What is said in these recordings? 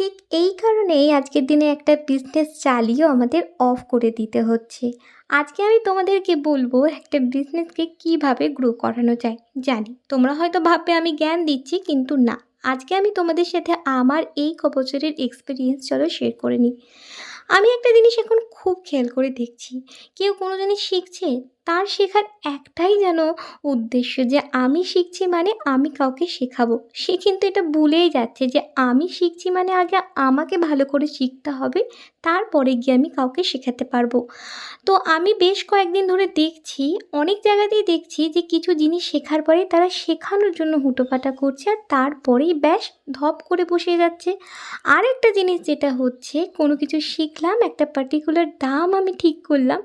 ঠিক এই কারণেই আজকের দিনে একটা বিজনেস চালিয়েও আমাদের অফ করে দিতে হচ্ছে। আজকে আমি তোমাদেরকে বলব একটা বিজনেসকে কীভাবে গ্রো করানো যায়, জানি। তোমরা হয়তো ভাববে আমি জ্ঞান দিচ্ছি, কিন্তু না। আজকে আমি তোমাদের সাথে আমার এই ক বছরের এক্সপিরিয়েন্স চলো শেয়ার করে নিই। আমি একটা জিনিস এখন খুব খেয়াল করে দেখছি। কেউ কোনো জিনিস শিখছে? তার শেখার একটাই যেন উদ্দেশ্য যে আমি শিখছি মানে আমি কাউকে শেখাবো। সে কিন্তু এটা ভুলেই যাচ্ছে যে আমি শিখছি মানে আগে আমাকে ভালো করে শিখতে হবে, তারপরে গিয়ে আমি কাউকে শেখাতে পারব। তো আমি বেশ কয়েকদিন ধরে দেখছি, অনেক জায়গাতেই দেখছি যে কিছু জিনিস শেখার পরে তারা শেখানোর জন্য হুটোপাটা করছে আর তারপরেই ব্যাস ধপ করে বসে যাচ্ছে। আর একটা জিনিস যেটা হচ্ছে, কোনো কিছু শিখলাম, একটা পার্টিকুলার দাম আমি ঠিক করলাম,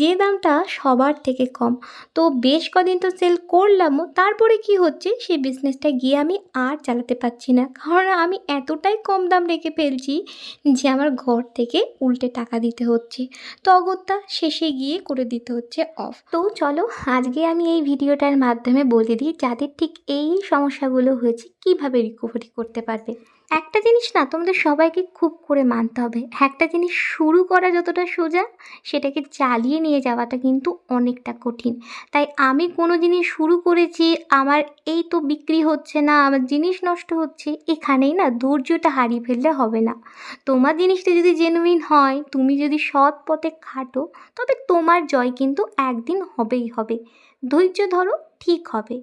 যে দামটা সবার থেকে কম। তো বেশ কদিন তো সেল করলামও, তারপরে কি হচ্ছে? সেই বিজনেসটা গিয়ে আমি আর চালাতে পারছি না। কারণ আমি এতটাই কম দাম রেখে ফেলছি যে আমার ঘর থেকে উল্টে টাকা দিতে হচ্ছে। তো অগত্যা শেষে গিয়ে করে দিতে হচ্ছে অফ তো চলো, আজকে আমি এই ভিডিওটার মাধ্যমে বলে দিই, যাদের ঠিক এই সমস্যাগুলো হয়েছে, কীভাবে রিকভারি করতে পারবে। একটা জিনিস না তোমাদের সবাইকে খুব করে মানতে হবে। একটা জিনিস শুরু করা যতটা সোজা, সেটাকে চালিয়ে নিয়ে যাওয়াটা কিন্তু অনেকটা কঠিন। তাই আমি কোনো জিনিস শুরু করেছি, আমার এই তো বিক্রি হচ্ছে না, আমার জিনিস নষ্ট হচ্ছে, এখানেই না ধৈর্যটা হারিয়ে ফেললে হবে না। তোমার জিনিসটা যদি জেনুইন হয়, তুমি যদি সৎ পথে খাটো, তবে তোমার জয় কিন্তু একদিন হবেই হবে। ধৈর্য ধরো ঠিক হবে।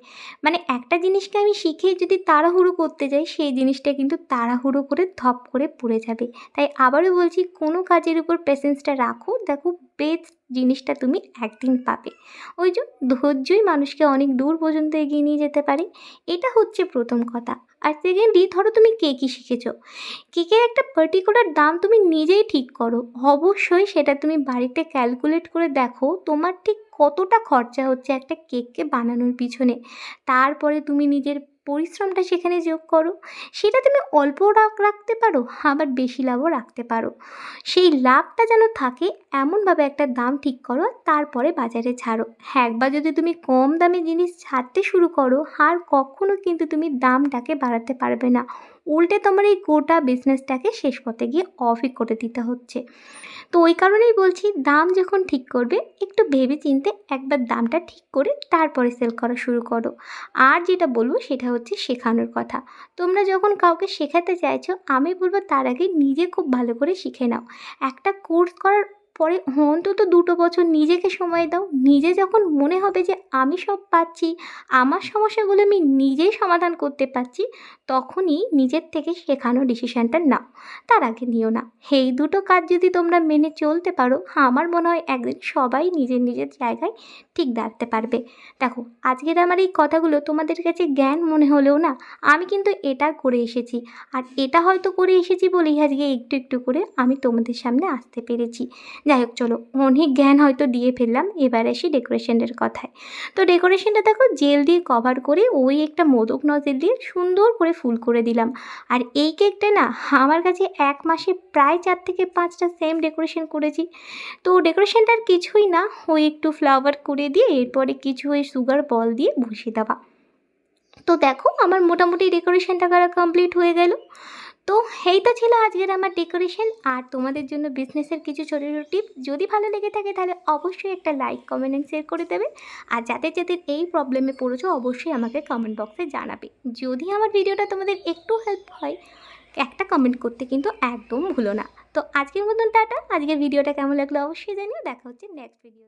মানে একটা জিনিসকে আমি শিখে যদি তাড়াহুড়ো করতে যাই, সেই জিনিসটা কিন্তু তাড়াহুড়ো করে, ধপ করে পড়ে যাবে। তাই আবারও বলছি, কোনো কাজের উপর পেশেন্সটা রাখো দেখো বেস্ট জিনিসটা তুমি একদিন পাবে। ওই যে ধৈর্যই মানুষকে অনেক দূর পর্যন্ত এগিয়ে নিয়ে যেতে পারে, এটা হচ্ছে প্রথম কথা। আর সেকেন্ডলি ধরো তুমি কেকই শিখেছো। কেকের একটা পার্টিকুলার দাম তুমি নিজেই ঠিক করো। অবশ্যই সেটা তুমি বাড়িতে ক্যালকুলেট করে দেখো তোমার ঠিক কতটা খরচা হচ্ছে একটা কেককে বানানোর পিছনে। তারপরে তুমি নিজের পরিশ্রমটা সেখানে যোগ করো। সেটা তুমি অল্প রাখ, রাখতে পারো, আবার বেশি লাভও রাখতে পারো। সেই লাভটা যেন থাকে, এমনভাবে একটা দাম ঠিক করো, তারপরে বাজারে ছাড়ো। একবার যদি তুমি কম দামে জিনিস ছাড়তে শুরু করো, আর কখনো কিন্তু তুমি দামটাকে বাড়াতে পারবে না। উল্টে তোমার এই গোটা বিজনেসটাকে শেষ পথে গিয়ে অফই করে দিতে হচ্ছে। তো ওই কারণেই বলছি দাম যখন ঠিক করবে, একটু ভেবে চিনতে একবার দামটা ঠিক করে তারপরে সেল করা শুরু করো। আর যেটা বলব সেটা হচ্ছে শেখানোর কথা। তোমরা যখন কাউকে শেখাতে চাইছো, আমি বলব তার আগে নিজে খুব ভালো করে শিখে নাও। একটা কোর্স করার পরে অন্তত দুটো বছর নিজেকে সময় দাও। নিজে যখন মনে হবে যে আমি সব পাচ্ছি, আমার সমস্যাগুলো আমি নিজেই সমাধান করতে পারছি, তখনই নিজের থেকে শেখানো ডিসিশানটা নাও। তার আগে নিও না। এই দুটো কাজ যদি তোমরা মেনে চলতে পারো, আমার মনে হয় একদিন সবাই নিজের নিজের জায়গায় ঠিক দাঁড়াতে পারবে। দেখো, আজকের আমার এই কথাগুলো তোমাদের কাছে জ্ঞান মনে হলেও না, আমি কিন্তু এটা করে এসেছি। আর এটা হয়তো করে এসেছি বলেই আজকে একটু একটু করে আমি তোমাদের সামনে আসতে পেরেছি। যাই হোক চলো। অনেক জ্ঞান হয়তো দিয়ে ফেললাম, এবার আসি ডেকোরেশনের কথায়। তো ডেকোরেশনটা দেখো জেল দিয়ে কভার করে ওই একটা মোদক নজেল দিয়ে সুন্দর করে ফুল করে দিলাম। আর এই কেকটা না, আমার কাছে এক মাসে প্রায় চার থেকে পাঁচটা সেম ডেকোরেশন করেছি। তো ডেকোরেশনটার কিছুই না, ওই একটু ফ্লাওয়ার করে দিয়ে, এরপরে কিছু ওই সুগার বল দিয়ে বসিয়ে দেওয়া। তো দেখো, আমার মোটামুটি ডেকোরেশনটা করা কমপ্লিট হয়ে গেল। তো এই তো ছিল আজকের আমার ডেকোরেশন আর তোমাদের জন্য বিজনেসের কিছু ছোটো ছোটো টিপ যদি ভালো লেগে থাকে তাহলে অবশ্যই একটা লাইক কমেন্ট অ্যান্ড শেয়ার করে দেবে। আর যাদের যাদের এই প্রবলেমে পড়েছো, অবশ্যই আমাকে কমেন্ট বক্সে জানাবে। যদি আমার ভিডিওটা তোমাদের একটু হেল্প হয়, একটা কমেন্ট করতে কিন্তু একদম ভুলো না। তো আজকের মতন টাটা। আজকের ভিডিওটা কেমন লাগল অবশ্যই জানিও। দেখা হচ্ছে নেক্সট ভিডিও